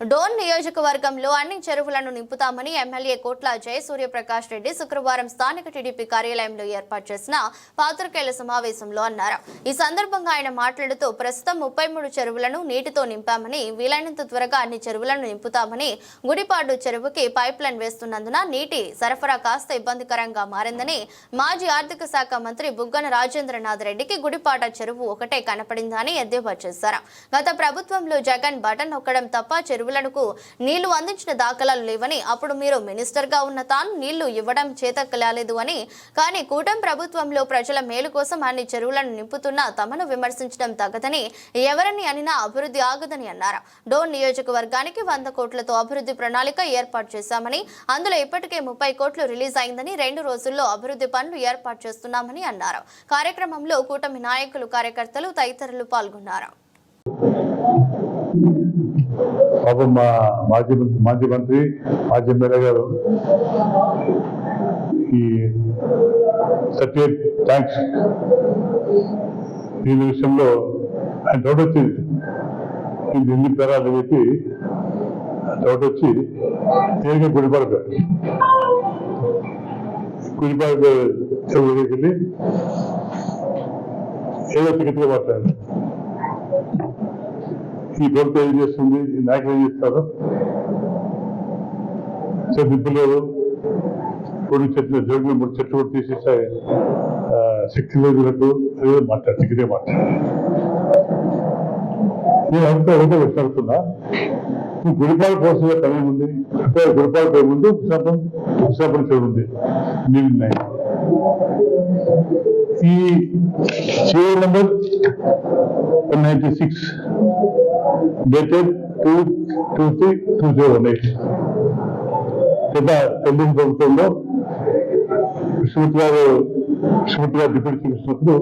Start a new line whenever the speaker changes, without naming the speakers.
డోన్ నియోజకవర్గంలో అన్ని చెరువులను నింపుతామని ఎమ్మెల్యే కోట్ల జయసూర్యప్రకాష్ రెడ్డి శుక్రవారం స్థానిక టీడీపీ కార్యాలయంలో ఏర్పాటు చేసిన పాత్రికేయుల సమావేశంలో అన్నారు. ఈ సందర్భంగా ఆయన మాట్లాడుతూ ప్రస్తుతం ముప్పై మూడు చెరువులను నీటితో నింపామని వీలైనంత త్వరగా అన్ని చెరువులను నింపుతామని గుడిపాడు చెరువుకి పైప్ లైన్ వేస్తున్నందున నీటి సరఫరా కాస్త ఇబ్బందికరంగా మారిందని మాజీ ఆర్థిక శాఖ మంత్రి బుగ్గన రాజేంద్రనాథ్ రెడ్డికి గుడిపాట చెరువు ఒకటే కనపడిందని ఎద్దేవా చేశారు. గత ప్రభుత్వంలో జగన్ బటన్ నొక్కడం తప్ప చెరువు చెరువులకు నీళ్ళు అందించిన దాఖలాలు లేవని అప్పుడు మీరు మినిస్టర్గా ఉన్న తాను నీళ్ళు ఇవ్వడం చేతక్కలేదు అని. కానీ కూటమి ప్రభుత్వంలో ప్రజల మేలు కోసం అన్ని చెరువులను నింపుతున్నా తమను విమర్శించడం తగదని ఎవరిని అనినా అభివృద్ధి ఆగదని అన్నారు? డోన్ నియోజకవర్గానికి వంద కోట్లతో అభివృద్ధి ప్రణాళిక ఏర్పాటు చేశామని అందులో ఇప్పటికే ముప్పై కోట్లు రిలీజ్ అయిందని రెండు రోజుల్లో అభివృద్ధి పనులు ఏర్పాటు చేస్తున్నామని అన్నారు? కార్యక్రమంలో కూటమి నాయకులు కార్యకర్తలు తదితరులు పాల్గొన్నారు?
పాపం మా మాజీ మాజీ మంత్రి మాజీ ఎమ్మెల్యే గారు ఈ సర్టిఫికేట్ థ్యాంక్స్ దీని విషయంలో ఆయన డౌట్ వచ్చింది ఇది ఎన్ని పేరాలని చెప్పి డౌట్ వచ్చి తేలిక గుడిపడతాడు గుడిపడ చెరువు దగ్గరికి వెళ్ళి ఏదో టికెట్గా మాట్లాడారు. ఈ ప్రభుత్వం ఏం చేస్తుంది? ఈ నాయకులు ఏం చేస్తారు? చదింపులేదు కొన్ని చెట్లు జరిగిన మూడు చెట్లు కూడా తీసేస్తే శక్తి లేదు నాకు. అదే మాట్లాడు టికెటే మాట్లాడు నేను అంతా ఒకటే మాట్లాడుతున్నా. ఈ గుడిపాల కోసమే పని ఉంది. గుడిపాల పై ముందు ఉపశాపం విశాఖం చెరువు ఉంది. నీళ్ళు ఈ చెరువు number ninety six better to to see to the honest. So that telling them different things to do.